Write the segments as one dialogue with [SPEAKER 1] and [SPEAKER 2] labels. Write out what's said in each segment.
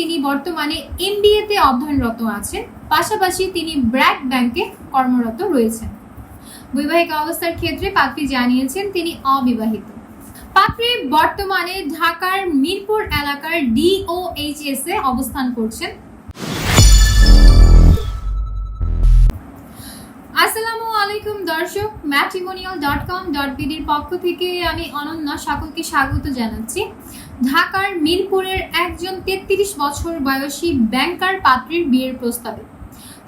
[SPEAKER 1] তিনি বর্তমানে এমবিএ তে অধ্যয়নরত আছেন, পাশাপাশি তিনি ব্র্যাক ব্যাংকে কর্মরত রয়েছেন। বৈবাহিক অবস্থার ক্ষেত্রে পাত্রী জানিয়েছেন তিনি অবিবাহিত। পাত্রী বর্তমানে ঢাকার মিরপুর এলাকার ডিওএইচএস এ অবস্থান করছেন। আসসালামু আলাইকুম দর্শক ম্যাট্রিমোনিয়াল ডট কম ডট বিডির পক্ষ থেকে আমি অনন্যা সকলকে স্বাগত জানাচ্ছি। ঢাকার মিরপুরের একজন তেত্রিশ বছর বয়সী ব্যাংকার পাত্রীর বিয়ের প্রস্তাবে।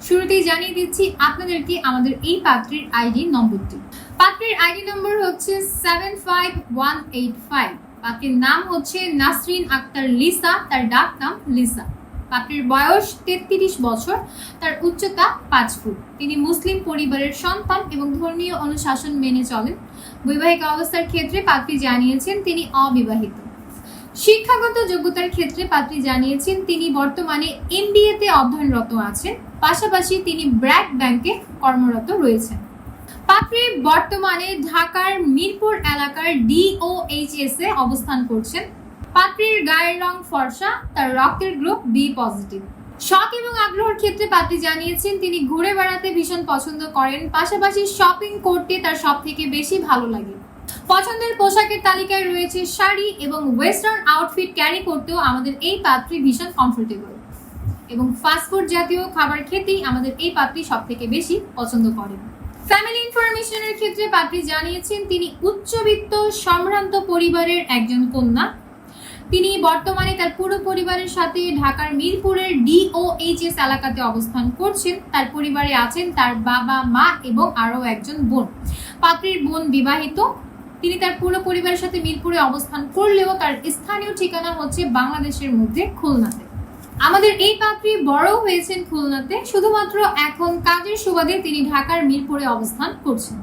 [SPEAKER 1] শুরুতেই জানিয়ে দিচ্ছি আপনাদেরকে আমাদের এই পাত্রীর আইডি নম্বরটি। পাত্রীর আইডি নম্বর হচ্ছে seven five one eight five. পাত্রীর নাম হচ্ছে নাসরিন আক্তার লিসা, তার ডাক নাম লিসা। পাত্রীর বয়স তেত্রিশ বছর, তার উচ্চতা পাঁচ ফুট। তিনি মুসলিম পরিবারের সন্তান এবং ধর্মীয় অনুশাসন মেনে চলেন। বৈবাহিক অবস্থার ক্ষেত্রে পাত্রী জানিয়েছেন তিনি অবিবাহিত। শিক্ষাগত যোগ্যতার ক্ষেত্রে পাত্রী জানিয়েছেন, তিনি বর্তমানে এমবিএ তে অধ্যয়নরত আছেন। পাশাপাশি তিনি ব্র্যাক ব্যাংকে কর্মরত রয়েছেন। পাত্রী বর্তমানে ঢাকার মিরপুর এলাকার ডিওএইচএস এ অবস্থান করছেন। পাত্রীর গায়ের রং ফর্সা, তার রক্তের গ্রুপ বি পজিটিভ শখ এবং আগ্রহের ক্ষেত্রে পাত্রী জানিয়েছেন, তিনি ঘুরে বেড়াতে ভীষণ পছন্দ করেন। পাশাপাশি শপিং করতে তার সব থেকে বেশি ভালো লাগে। পছন্দের পোশাকের তালিকায় রয়েছে শাড়ি এবং ওয়েস্টার্ন আউটফিট ক্যারি করতেও আমাদের এই পাত্রী ভীষণ কমফোর্টেবল এবং ফাস্টফুড জাতীয় খাবার খেতেই আমাদের এই পাত্রী সব থেকে বেশি পছন্দ করেন। ফ্যামিলি ইনফরমেশনের ক্ষেত্রে পাত্রী জানিয়েছেন, তিনি উচ্চবিত্ত, সম্ভ্রান্ত পরিবারের একজন কন্যা। তিনি বর্তমানে তার পুরো পরিবারের সাথে ঢাকার মিরপুরের ডিওএইচএস এলাকাতে অবস্থান করছেন। তার পরিবারে আছেন তার বাবা, মা এবং আরও একজন বোন। পাত্রীর বোন বিবাহিত। তিনি তার পুরো পরিবারের সাথে মিরপুরে অবস্থান করলেও তার স্থানীয় ঠিকানা হচ্ছে বাংলাদেশের মধ্যে খুলনাতে। আমাদের এই পাত্রী বড় হয়েছেন খুলনাতে, শুধুমাত্র এখন কাজের সুবাদে তিনি ঢাকার মিরপুরে অবস্থান করছেন।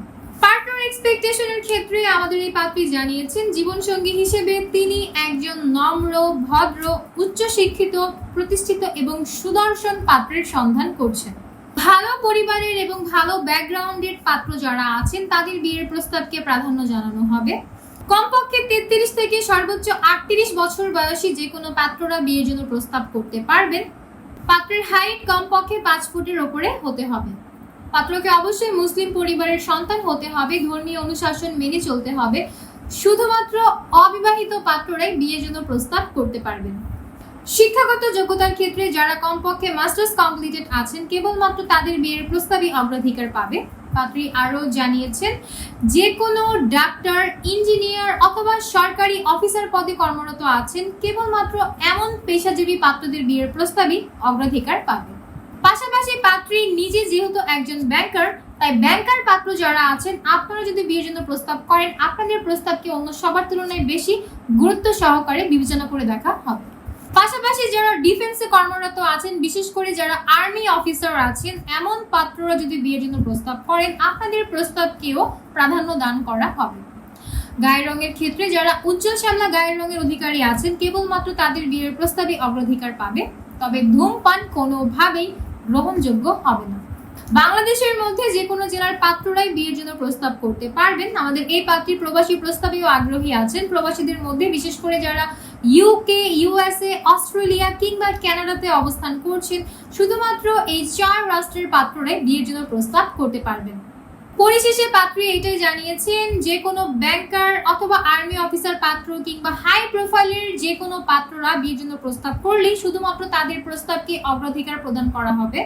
[SPEAKER 1] পার্টনার এক্সপেকটেশনের ক্ষেত্রে আমাদের এই পাত্রী জানিয়েছেন, জীবনসঙ্গী হিসেবে তিনি একজন নম্র, ভদ্র, উচ্চশিক্ষিত, প্রতিষ্ঠিত এবং সুদর্শন পাত্রের সন্ধান করছেন। ভালো পরিবারের এবং ভালো ব্যাকগ্রাউন্ডের পাত্র যারা আছেন, তাদের বিয়ের প্রস্তাবকে প্রাধান্য জানানো হবে। কমপক্ষে তেত্রিশ থেকে সর্বোচ্চ আটত্রিশ বছর বয়সী যে কোনো পাত্ররা বিয়ের জন্য প্রস্তাব করতে পারবেন। পাত্রের হাইট কমপক্ষে পাঁচ ফুটের ওপরে হতে হবে। পাত্রকে অবশ্যই মুসলিম পরিবারের সন্তান হতে হবে, ধর্মীয় অনুশাসন মেনে চলতে হবে। শুধুমাত্র অবিবাহিত পাত্ররাই বিয়ের জন্য প্রস্তাব করতে পারবেন। শিক্ষাগত যোগ্যতার ক্ষেত্রে যারা কমপক্ষে মাস্টার্স কমপ্লিটেড আছেন, কেবলমাত্র তাদের বিয়ের প্রস্তাবই অগ্রাধিকার পাবে। পাত্রী আরও জানিয়েছেন যে কোনো ডাক্তার, ইঞ্জিনিয়ার অথবা সরকারি অফিসার পদে কর্মরত আছেন, কেবলমাত্র এমন পেশাজীবী পাত্রদের বিয়ের প্রস্তাবই অগ্রাধিকার পাবে। পাশাপাশি পাত্রী নিজে যেহেতু একজন ব্যাংকার তাই ব্যাংকার পাত্র যারা আছেন, আপনারা যদি বিয়ের জন্য প্রস্তাব করেন, আপনাদের প্রস্তাবকে অন্য সবার তুলনায় বেশি গুরুত্ব সহকারে বিবেচনা করে দেখা হবে। পাশাপাশি যারা ডিফেন্সে কর্মরত আছেন, বিশেষ করে যারা আর্মি অফিসার আছেন, এমন পাত্ররা যদি বিয়ের জন্য প্রস্তাব করেন, আপনাদের প্রস্তাবকেও প্রাধান্য দান করা হবে। গায়ের রঙের ক্ষেত্রে যারা উজ্জ্বল শ্যামলা গায়ের রঙের অধিকারী আছেন, কেবলমাত্র তাদের বিয়ের প্রস্তাবে অগ্রাধিকার পাবে, তবে ধূমপান কোনোভাবেই গ্রহণযোগ্য হবে না। বাংলাদেশের মধ্যে যে কোনো জেলার পাত্ররাই বিয়ের জন্য প্রস্তাব করতে পারবেন। আমাদের এই পাত্রী প্রবাসী প্রস্তাবেও আগ্রহী আছেন। প্রবাসীদের মধ্যে বিশেষ করে যারা ইউকে ইউএসএ অস্ট্রেলিয়া কিংবা কানাডাতে অবস্থান করছেন, শুধুমাত্র এই চার রাষ্ট্রের পাত্ররাই বিয়ের জন্য প্রস্তাব করতে পারবেন। পরিশেষে পাত্রী এটাই জানিয়েছেন, যে কোনো ব্যাংকার অথবা আর্মি অফিসার পাত্র কিংবা হাই প্রোফাইলের যে কোনো পাত্ররা বিয়ের জন্য প্রস্তাব করলেই শুধুমাত্র তাদের প্রস্তাবকে অগ্রাধিকার প্রদান করা হবে।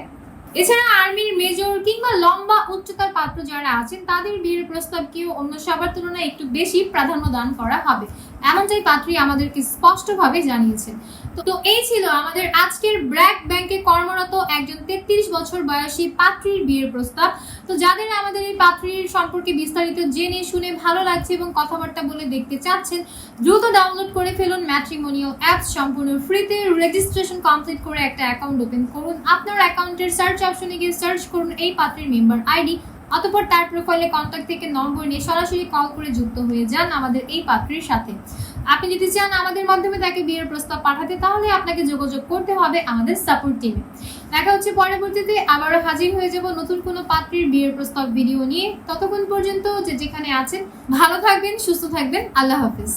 [SPEAKER 1] এছাড়া আর্মির মেজর কিংবা লম্বা উচ্চতার পাত্র যারা আছেন, তাদের বিয়ের প্রস্তাবকেও অন্য সবার তুলনায় একটু বেশি প্রাধান্য দান করা হবে। এমনটাই পাত্রী আমাদেরকে স্পষ্টভাবে জানিয়েছেন। তো তো এই ছিল আমাদের আজকের ব্র্যাক ব্যাংকে কর্মরত একজন তেত্রিশ বছর বয়সী পাত্রীর বিয়ের প্রস্তাব। তো যাদের আমাদের এই পাত্রীর সম্পর্কে বিস্তারিত জেনে শুনে ভালো লাগছে এবং কথাবার্তা বলে দেখতে চাচ্ছেন, দ্রুত ডাউনলোড করে ফেলুন ম্যাট্রিমোনিয়াল অ্যাপস সম্পূর্ণ ফ্রিতে রেজিস্ট্রেশন কমপ্লিট করে একটা অ্যাকাউন্ট ওপেন করুন। আপনার অ্যাকাউন্টের সার্চ অপশনে গিয়ে সার্চ করুন এই পাত্রীর মেম্বার আইডি অতপর তার প্রোফাইলে কন্ট্যাক্ট থেকে নম্বর নিয়ে সরাসরি কল করে যুক্ত হয়ে যান আমাদের এই পাত্রীর সাথে। আপনি যদি চান আমাদের মাধ্যমে তাকে বিয়ের প্রস্তাব পাঠাতে, তাহলে আপনাকে যোগাযোগ করতে হবে আমাদের সাপোর্ট টিমে দেখা হচ্ছে পরবর্তীতে, আবারও হাজির হয়ে যাব নতুন কোনো পাত্রীর বিয়ের প্রস্তাব ভিডিও নিয়ে। ততক্ষণ পর্যন্ত যে যেখানে আছেন, ভালো থাকবেন, সুস্থ থাকবেন। আল্লাহ হাফিজ।